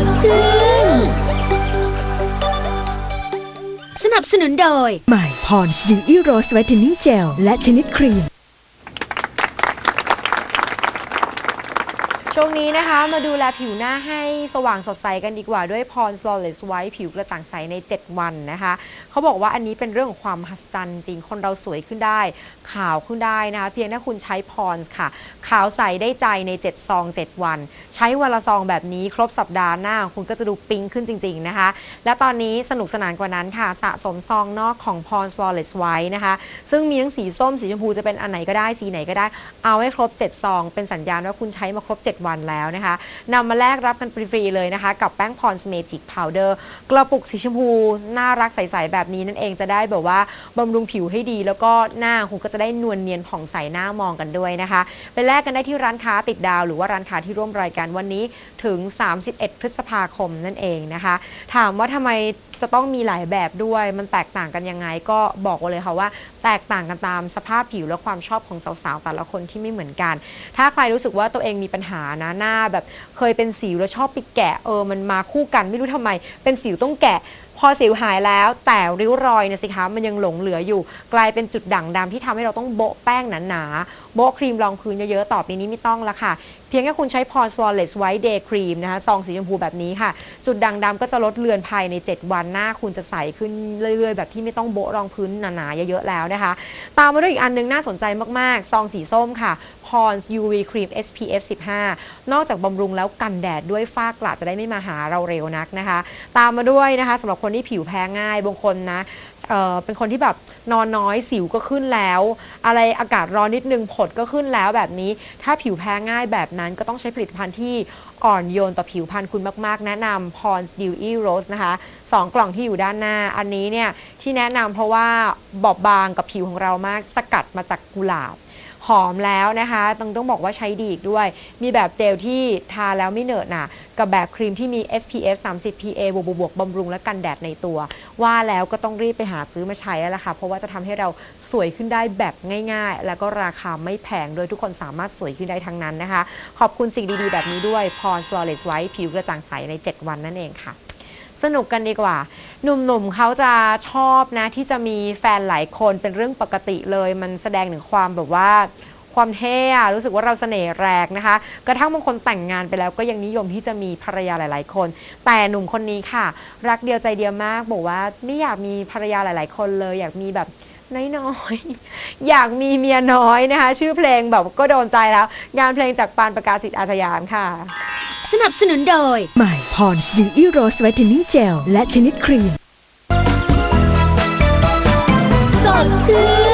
ดชื่น สนับสนุนโดย ใหม่พรสยูอีโรสไวท์เทนนิ่งเจลและชนิดครีม ช่วงนี้นะคะมาดูแลผิวหน้าให้สว่างสดใสกันดีกว่าด้วย Pond's Flawless White ผิวกระจ่างใสใน 7 วันนะคะ เขาบอกว่าอันนี้เป็นเรื่องของความมหัศจรรย์จริงคนเราสวยขึ้นได้ ขาวขึ้นได้นะคะ เพียงถ้าคุณใช้ Pond's ค่ะ ขาวใสได้ใจใน 7 ซอง 7 วัน ใช้วันละซองแบบนี้ครบสัปดาห์หน้า คุณก็จะดูปิ๊งขึ้นจริง ๆนะคะ และตอนนี้สนุกสนานกว่านั้นค่ะ สะสมซองนอกของ Pond's Flawless White นะคะซึ่งมีทั้งสีส้มสีชมพูจะเป็นอันไหนก็ได้สีไหนก็ได้เอาให้ครบ 7 ซอง เป็นสัญญาณว่าคุณใช้มาครบ 7วันแล้วนะคะนำมาแลกรับกันฟรีๆเลยนะคะ กับแป้ง Pond's Magic Powder กระปุกสีชมพู น่ารักใส ๆ แบบนี้นั่นเองจะได้แบบว่าบำรุงผิวให้ดี แล้วก็หน้าคุณก็จะได้นวลเนียนผ่องใสหน้ามองกันด้วยนะคะ ไปแลกกันได้ที่ร้านค้าติดดาว หรือว่าร้านค้าที่ร่วมรายการวันนี้ถึง 31 พฤษภาคมนั่นเองนะคะ ถามว่าทำไม จะต้องมีหลายแบบด้วย มันแตกต่างกันยังไงก็บอกไว้เลยค่ะว่า แตกต่างกันตามสภาพผิวและความชอบของสาวๆแต่ละคนที่ไม่เหมือนกัน ถ้าใครรู้สึกว่าตัวเองมีปัญหานะหน้าแบบเคยเป็นสิวแล้วชอบไปแกะเออมันมาคู่กันไม่รู้ทำไม เป็นสิวต้องแกะพอสิวหายแล้วแต่ริ้วรอยเนี่ยสิคะมันยังหลงเหลืออยู่ กลายเป็นจุดด่างดำที่ทำให้เราต้องโบะแป้งหนาๆ โบครีมรองพื้นเยอะๆ ต่อไปนี้ไม่ต้องละค่ะ เพียงแค่คุณใช้ Pond's Flawless White Day Cream นะคะซองสีชมพูแบบนี้ค่ะ จุดด่างดำก็จะลดเลือนภายใน 7 วันหน้าคุณจะใสขึ้นเรื่อยๆ แบบที่ไม่ต้องโบรองพื้นหนาๆ เยอะๆ แล้วนะคะ ตามมาด้วยอีกอันนึงน่าสนใจมากๆ ซองสีส้มค่ะ Pond's UV Cream SPF 15 นอกจากบำรุงแล้วกันแดดด้วยฝ้ากระจะได้ไม่มาหาเราเร็วนักนะคะ ตามมาด้วยนะคะสำหรับคนที่ผิวแพ้ง่ายบางคนนะ เออเป็นคนที่แบบนอนน้อยสิวก็ขึ้นแล้ว อะไรอากาศร้อนนิดนึงผดก็ขึ้นแล้วแบบนี้ ถ้าผิวแพ้ง่ายแบบนั้นก็ต้องใช้ผลิตภัณฑ์ที่อ่อนโยนต่อผิวพรรณคุณมาก ๆ แนะนำ Pond's Dewy Rose นะคะสองกล่องที่อยู่ด้านหน้าอันนี้เนี่ย ที่แนะนำเพราะว่าบอบบางกับผิวของเรามากสกัดมาจากกุหลาบหอมแล้วนะคะ ต้องต้องบอกว่าใช้ดีอีกด้วย มีแบบเจลที่ทาแล้วไม่เหนอะหนะ กับแบบครีมที่มี SPF 30 PA บวกบวกบวกบำรุงและกันแดดในตัว ว่าแล้วก็ต้องรีบไปหาซื้อมาใช้แล้วล่ะค่ะ เพราะว่าจะทำให้เราสวยขึ้นได้แบบง่ายๆ แล้วก็ราคาไม่แพงโดยทุกคนสามารถสวยขึ้นได้ทั้งนั้นนะคะ ขอบคุณสิ่งดีๆ แบบนี้ด้วย Pond's Flawless White ผิวกระจ่างใสใน 7 วันนั่นเองค่ะสนุกกันดีกว่า หนุ่มๆเขาจะชอบนะที่จะมีแฟนหลายคนเป็นเรื่องปกติเลย มันแสดงถึงความแบบว่า ความเท่อะรู้สึกว่าเราเสน่ห์แรงนะคะ กระทั่งบางคนแต่งงานไปแล้วก็ยังนิยมที่จะมีภรรยาหลาย ๆ คน แต่หนุ่มคนนี้ค่ะ รักเดียวใจเดียวมาก บอกว่าไม่อยากมีภรรยาหลาย ๆ คนเลย อยากมีแบบน้อยๆ อยากมีเมียน้อยนะคะ ชื่อเพลงแบบก็โดนใจแล้ว งานเพลงจากปานประกาศสิทธิ์อาสยามค่ะ สนับสนุนโดยใหม่พรสยูอีโรสไวท์เทนนิ่งเจลและชนิดครีม สดชื่น